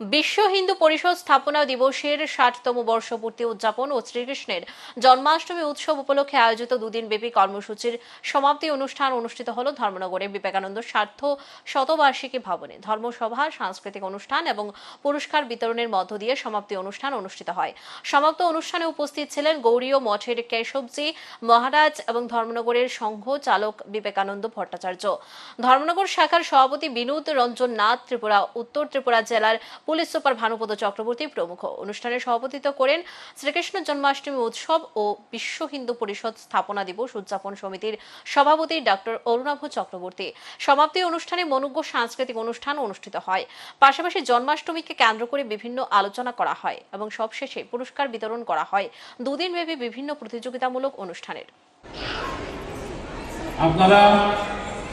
বিশ্ব হিন্দু পরিষদ স্থাপনা দিবসের ষাটতম বর্ষপূর্তি উদযাপন ও শ্রীকৃষ্ণের জন্মাষ্টমী উৎসব উপলক্ষে আয়োজিত দুদিন ব্যাপী কর্মসূচির সমাপ্তি অনুষ্ঠান অনুষ্ঠিত হল ধর্মনগরে। বিবেকানন্দ স্বার্থ শতবার্ষিকী ভবনে। ধর্মসভা, সাংস্কৃতিক অনুষ্ঠান এবং পুরস্কার বিতরণের মধ্য দিয়ে সমাপ্তি অনুষ্ঠান অনুষ্ঠিত হয়। সমাপ্ত অনুষ্ঠানে উপস্থিত ছিলেন গৌরীয় মঠের কেশবজি মহারাজ এবং ধর্মনগরের সংঘ চালক বিবেকানন্দ ভট্টাচার্য। ধর্মনগর শাখার সভাপতি বিনোদ রঞ্জন নাথ, ত্রিপুরা, উত্তর ত্রিপুরা জেলার পুলিশ সুপার ভানুপদ চক্রবর্তী প্রমুখ অনুষ্ঠানে সভাপতিত্ব করেন শ্রীকৃষ্ণ জন্মাষ্টমী উৎসব ও বিশ্ব হিন্দু পরিষদ স্থাপনা দিবস উদযাপন সমিতির সভাপতি ডক্টর অরুণাভ চক্রবর্তী। সমাপ্তি অনুষ্ঠানে মনোজ্ঞ সাংস্কৃতিক অনুষ্ঠান অনুষ্ঠিত হয়। পাশাপাশি জন্মাষ্টমীকে কেন্দ্র করে বিভিন্ন আলোচনা করা হয় এবং সবশেষে পুরস্কার বিতরণ করা হয় দুদিন ব্যাপী বিভিন্ন প্রতিযোগিতামূলক অনুষ্ঠানের। আপনারা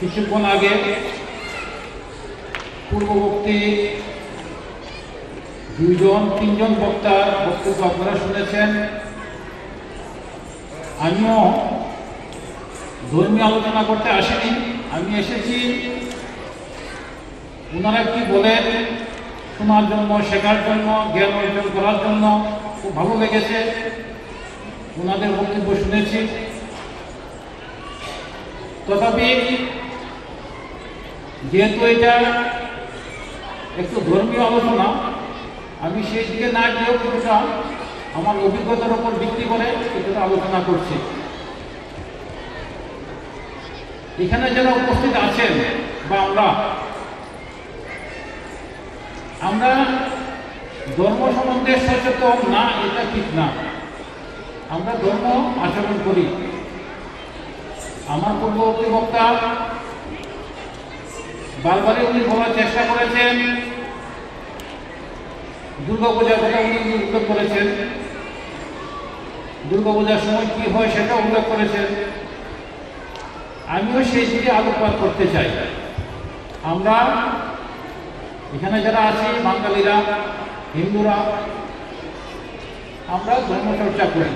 কিছুক্ষণ আগে পূর্ববর্তী দুইজন তিনজন বক্তার বক্তব্য আপনারা শুনেছেন। আমিও ধর্মীয় আলোচনা করতে আসিনি, আমি এসেছি। ওনারা কি বলেন? শোনার জন্য, শেখার জন্য, জ্ঞান অর্জন করার জন্য খুব ভালো লেগেছে। ওনাদের বক্তব্য শুনেছি। তথাপি যেহেতু এটা একটু ধর্মীয় আলোচনা আমি সেই দিকে না গিয়েও কিছুটা আমার অভিজ্ঞতার উপর ভিত্তি করে কিছুটা আলোচনা করছি। এখানে যারা উপস্থিত আছেন বা আমরা আমরা ধর্ম সম্বন্ধে সচেতন না, এটা ঠিক না। আমরা ধর্ম আচরণ করি। আমার পূর্ববর্তী বক্তা বারবারই উনি বলার চেষ্টা করেছেন দুর্গাপূজার কথা উনি উল্লেখ করেছেন দুর্গাপূজার সময় কি হয় সেটা উল্লেখ করেছেন। আমিও সেই দিকে আলোকপাত করতে চাই। আমরা এখানে যারা আছি, বাঙালিরা, হিন্দুরা আমরা ধর্মচর্চা করি।